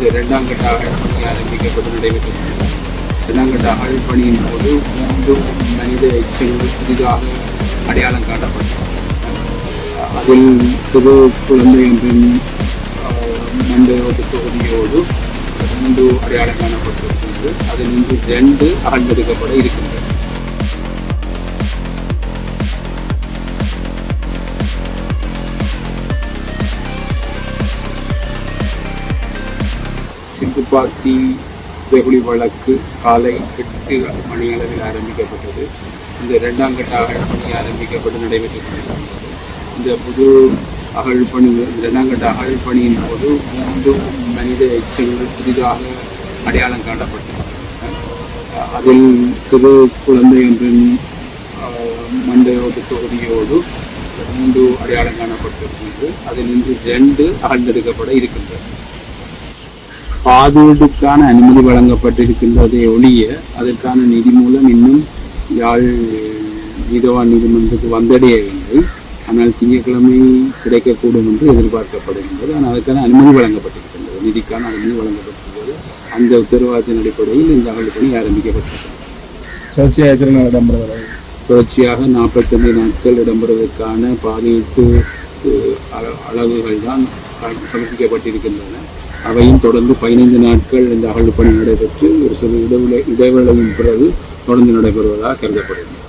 இந்த இரண்டாம் கட்ட அகழ்பணி ஆரம்பிக்கப்பட்டு நடைபெற்றது. இரண்டாம் கட்ட அகழ்பணியின் போது மீண்டும் மனித எச்சங்கள் புதிதாக அடையாளம் காட்டப்பட்டது அதில் சிறு குழந்தை ஒன்றின் மந்தையோடு தொகுதியோடு மூன்று அடையாளம் காணப்பட்டிருக்கிறது. அதில் இன்று ரெண்டு அகழ்ந்தெடுக்கப்பட இருக்கின்றன. சிந்துப்பாத்தி வெகுளி வழக்கு காலை எட்டு மணி அளவில் ஆரம்பிக்கப்பட்டது. இந்த இரண்டாம் கட்ட அகழ்பணி ஆரம்பிக்கப்பட்டு நடைபெற்றுக் கொண்டிருக்கிறது. இந்த புது அகழ்பணி இந்த இரண்டாம் கட்ட அகழ்பணியின் போது மூன்று மனித எச்சங்கள் புதிதாக அடையாளம் காணப்பட்டது அதில் சிறு குழந்தை ஒன்றின் மண்டையோடு தொகுதியோடு மூன்று அடையாளம் காணப்பட்டிருக்கிறது. அதில் இன்று ரெண்டு அகழ்ந்தெடுக்கப்பட இருக்கின்றது பாதுகாப்புக்கான அனுமதி வழங்கப்பட்டிருக்கின்றதை ஒழிய அதற்கான நிதி மூலம் இன்னும் யாழ் நீதவான் நீதிமன்றத்துக்கு வந்தடையவில்லை. ஆனால் திங்கட்கிழமை கிடைக்கக்கூடும் என்று எதிர்பார்க்கப்படுகின்றது. ஆனால் அதற்கான அனுமதி வழங்கப்பட்டிருக்கின்றது. நிதிக்கான அனுமதி வழங்கப்பட்டிருக்கிறது அந்த உத்தரவாதத்தின் அடிப்படையில் இந்த அகழ்பணி ஆரம்பிக்கப்பட்டிருக்கிறது. தொடர்ச்சியாக எத்தனை நாள் இடம்பெறுகிறது தொடர்ச்சியாக நாற்பத்தஞ்சு நாட்கள் இடம்பெறுவதற்கான பாதுகாப்பு அளவுகள் தான் சமர்ப்பிக்கப்பட்டிருக்கின்றன. அவையும் தொடர்ந்து பதினைந்து நாட்கள் இந்த அகழ்வு பணி நடைபெற்று ஒரு சில இடைவெளி இடைவேளையின் பிறகு தொடர்ந்து நடைபெறுவதாக கருதப்படுகிறது.